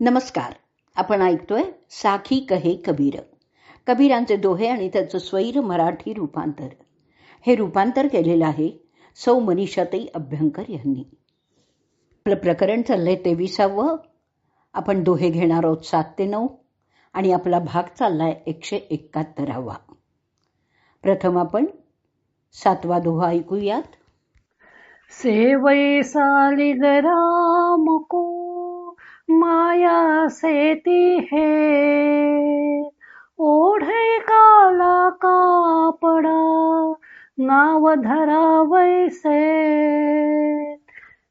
नमस्कार. आपण ऐकतोय साखी कहे कबीर. कबीरांचे दोहे आणि त्याचं स्वैर मराठी रूपांतर. हे रूपांतर केलेलं आहे सौ मनीषाताई अभ्यंकर यांनी. आपलं प्रकरण चाललंय तेविसावं. आपण दोहे घेणार आहोत सात ते नऊ आणि आपला भाग चाललाय एकशे एकाहत्तरावा. प्रथम आपण सातवा दोहा ऐकूयात. सेवै सालिगराम को माया सेती है। ओढे काला कापडा, नाव धरा वैसे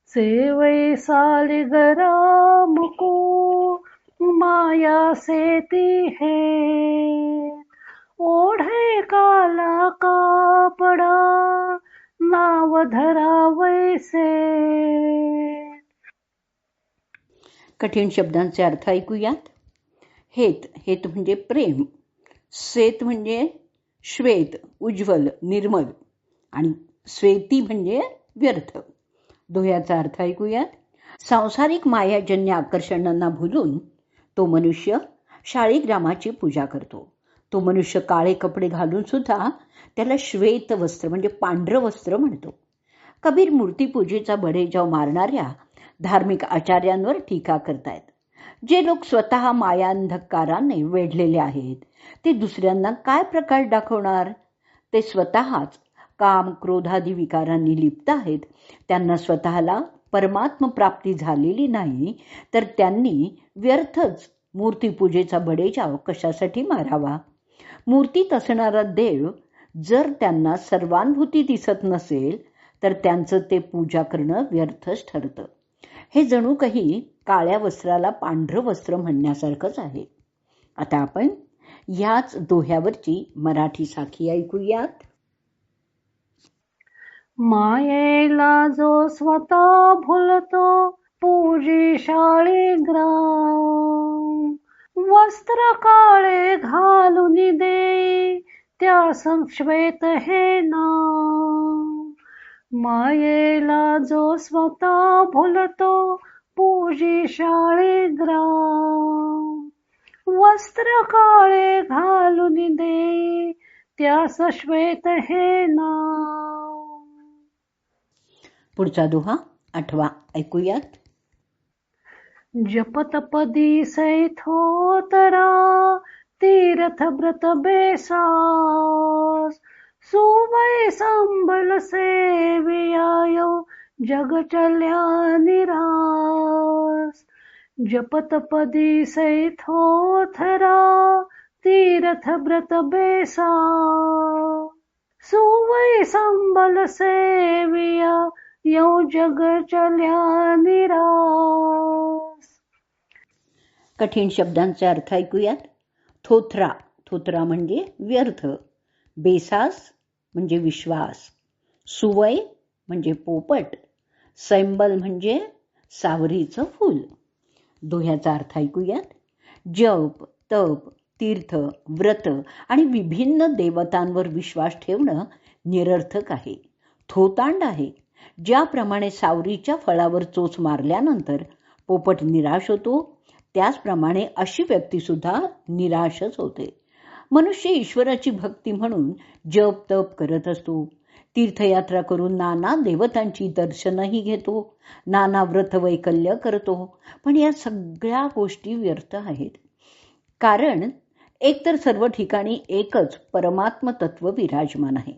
सेवै सालिगराम को माया सेती है। ओढे काला कापडा, नाव धरा वैसे कठीण शब्दांचे अर्थ ऐकूयात. हेत हेत म्हणजे प्रेम. सेत म्हणजे श्वेत उज्ज्वल निर्मल. आणि स्वेती म्हणजे व्यर्थ. दोह्याचा अर्थ ऐकूयात. सांसारिक मायाजन्य आकर्षणांना भुलून तो मनुष्य शाळीग्रामाची पूजा करतो. तो मनुष्य काळे कपडे घालून सुद्धा त्याला श्वेत वस्त्र म्हणजे पांढरं वस्त्र म्हणतो. कबीर मूर्तीपूजेचा बडेजाव मारणाऱ्या धार्मिक आचार्यांवर टीका करतायत. जे लोक स्वतः मायांधकाराने वेढलेले आहेत ते दुसऱ्यांना काय प्रकार दाखवणार? ते स्वतःच काम क्रोधादी विकारांनी लिप्त आहेत. त्यांना स्वतःला परमात्म प्राप्ती झालेली नाही तर त्यांनी व्यर्थच मूर्तीपूजेचा बडेजाव कशासाठी मारावा? मूर्तीत असणारा देव जर त्यांना सर्वानुभूती दिसत नसेल तर त्यांचं ते पूजा करणं व्यर्थच ठरतं. हे जणू काही काळ्या वस्त्राला पांढरं वस्त्र म्हणण्यासारखंच आहे. आता आपण याच दोह्यावरची मराठी साखी ऐकूयात. मायेला जो स्वतः भुलतो पूजी शाळी ग्राम. वस्त्र काळे घालून दे त्या संश्वेत हे नाम. मायेला जो स्वतः भुलतो पूजी शाळी ग्राम. वस्त्र काळे घालून दे त्या सश्वेत हे नाम. पुढचा दोहा आठवा ऐकूयात. जपतपदी सैथोतरा तीर्थ व्रत बेसास. सुवय संबल सेवियाय जग चल्या निरास जपतपदी सैथोथरा तीर्थ व्रत बेसा सुवय संबल सेविया यौ जग चल्या निरास कठीण शब्दांचे अर्थ ऐकूयात. थोथरा थोथरा म्हणजे व्यर्थ. बेसास म्हणजे विश्वास. सुवय म्हणजे पोपट. सैंबल म्हणजे सावरीचं फूल. दोह्याचा अर्थ ऐकूयात. जप तप तीर्थ व्रत आणि विभिन्न देवतांवर विश्वास ठेवणं निरर्थक आहे. थोतांड आहे. ज्याप्रमाणे सावरीच्या फळावर चोच मारल्यानंतर पोपट निराश होतो त्याचप्रमाणे अशी व्यक्तीसुद्धा निराशच होते. मनुष्य ईश्वराची भक्ती म्हणून जप तप करत असतो. तीर्थयात्रा करून नाना देवतांची दर्शनही घेतो. नाना व्रत वैकल्य करतो. पण या सगळ्या गोष्टी व्यर्थ आहेत. कारण एकतर सर्व ठिकाणी एकच परमात्म तत्व विराजमान आहे.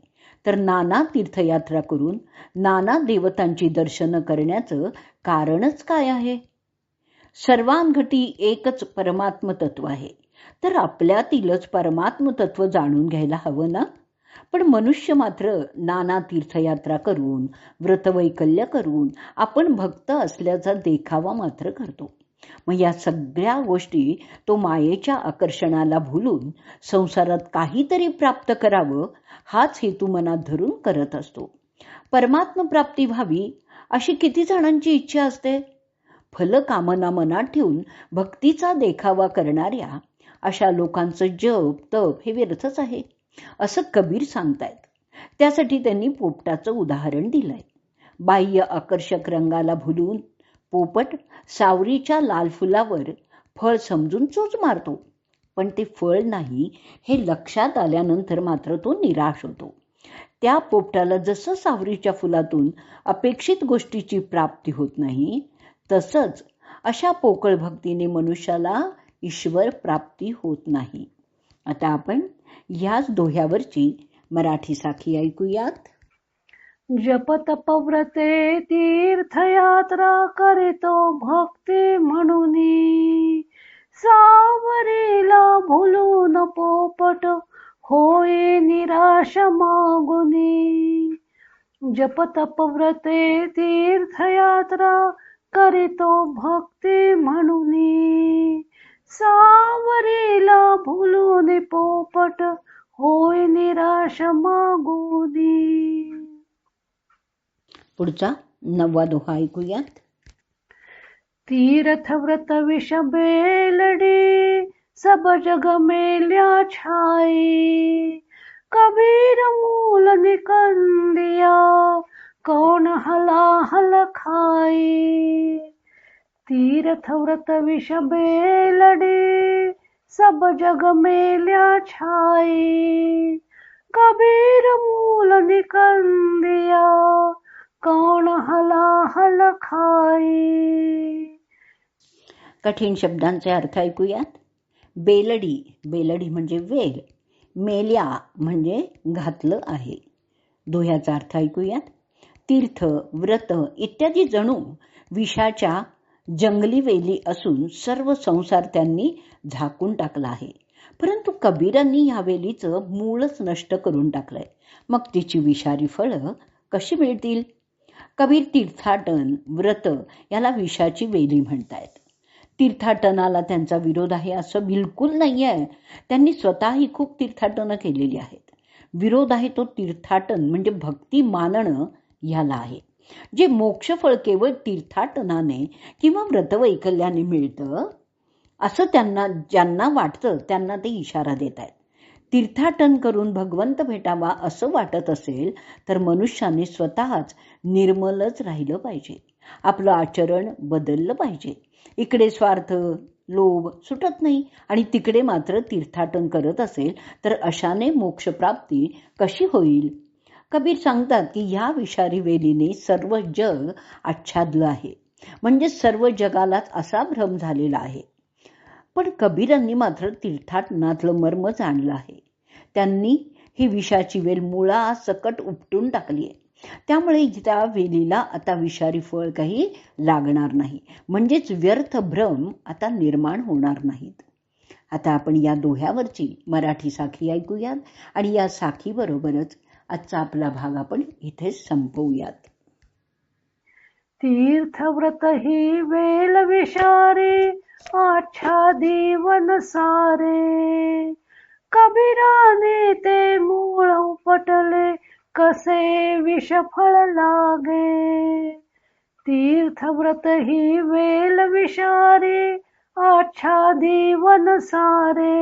तर नाना तीर्थयात्रा करून नाना देवतांची दर्शनं करण्याचं कारणच काय आहे? सर्वांघटी एकच परमात्म तत्व आहे. तर आपल्यातीलच परमात्म तत्व जाणून घ्यायला हवं ना? पण मनुष्य मात्र नाना तीर्थयात्रा करून व्रतवैकल्य करून आपण भक्त असल्याचा देखावा मात्र करतो. मग या सगळ्या गोष्टी तो मायेच्या आकर्षणाला भुलून संसारात काहीतरी प्राप्त करावं हाच हेतू मनात धरून करत असतो. परमात्म प्राप्ती व्हावी अशी किती जणांची इच्छा असते? फल कामना मनात ठेवून भक्तीचा देखावा करणाऱ्या अशा लोकांचं जप तप हे व्यर्थच आहे. असं कबीर सांगतायत. त्यासाठी त्यांनी पोपटाचं उदाहरण दिलंय. बाह्य आकर्षक रंगाला भुलून पोपट सावरीच्या लाल फुलावर फळ समजून चोच मारतो. पण ते फळ नाही हे लक्षात आल्यानंतर मात्र तो निराश होतो. त्या पोपटाला जसं सावरीच्या फुलातून अपेक्षित गोष्टीची प्राप्ती होत नाही तसंच अशा पोकळ भक्तीने मनुष्याला ईश्वर प्राप्ती होत नाही. आता आपण याच दोह्यावरची मराठी साखी ऐकूयात. जप तपव्रते तीर्थयात्रा करीतो भक्ती म्हणून. सावरीला भुलून पोपट होय निराश मागुनी. जप तपव्रते तीर्थयात्रा करीतो भक्ती म्हणून. सावरीला भुलून पोपट होय निराश मागुनी. पुढचा नववा दोहा ऐकूयात. तीर्थ व्रत विष बेलडी सब जग मेल्या छाई कबीर मूल निकंदिया कौन हला हल खाई तीर्थ व्रत विष बेलडे सब जग मेल्या छाई कबीर मूल निकंदिया कौन हला हल खाई कठीण शब्दांचे अर्थ ऐकूयात. बेलडी बेलडी म्हणजे वेल मेल्या म्हणजे घातलं आहे. दोह्याचा अर्थ ऐकूयात. तीर्थ व्रत इत्यादी जणू विषाच्या जंगली वेली असून सर्व संसार त्यांनी झाकून टाकला आहे. परंतु कबीरांनी या वेलीचं मूळच नष्ट करून टाकलंय. मग तिची विषारी फळं कशी मिळतील? कबीर तीर्थाटन व्रत याला विषाची वेली म्हणतायत. तीर्थाटनाला त्यांचा विरोध आहे असं बिलकुल नाही आहे त्यांनी स्वतःही खूप तीर्थाटनं केलेली आहेत. विरोध आहे तो तीर्थाटन म्हणजे भक्ती मानणं ह्याला आहे जे मोक्षफळ केवळ तीर्थाटनाने किंवा व्रतवैकल्याने मिळतं असं त्यांना ज्यांना वाटतं त्यांना ते इशारा देत आहेत तीर्थाटन करून भगवंत भेटावा असं वाटत असेल तर मनुष्याने स्वतःच निर्मलच राहिलं पाहिजे. आपलं आचरण बदललं पाहिजे. इकडे स्वार्थ लोभ सुटत नाही आणि तिकडे मात्र तीर्थाटन करत असेल तर अशाने मोक्षप्राप्ती कशी होईल? कबीर सांगतात की ह्या विषारी वेलीने सर्व जग आच्छादलं आहे. म्हणजे सर्व जगालाच असा भ्रम झालेला आहे. पण कबीरांनी मात्र तीर्थाटनातलं मर्म जाणलं आहे. त्यांनी ही विषाची वेल मुळा सकट उपटून टाकली आहे. त्यामुळे त्या वेलीला आता विषारी फळ काही लागणार नाही. म्हणजेच व्यर्थ भ्रम आता निर्माण होणार नाहीत. आता आपण या दोह्यावरची मराठी साखी ऐकूयात आणि या साखीबरोबरच आजचा आपला भाग आपण इथेच संपवूयात. तीर्थव्रत ही वेल विषारे आच्छा सारे. कबीराने ते मूळ उपटले कसे विषफळ लागे. तीर्थव्रत ही वेल विषारे आच्छा देवन सारे.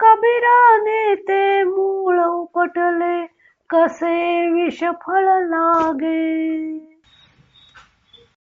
कबीराने ते मूळ उपटले. कसे विषफळ लागे.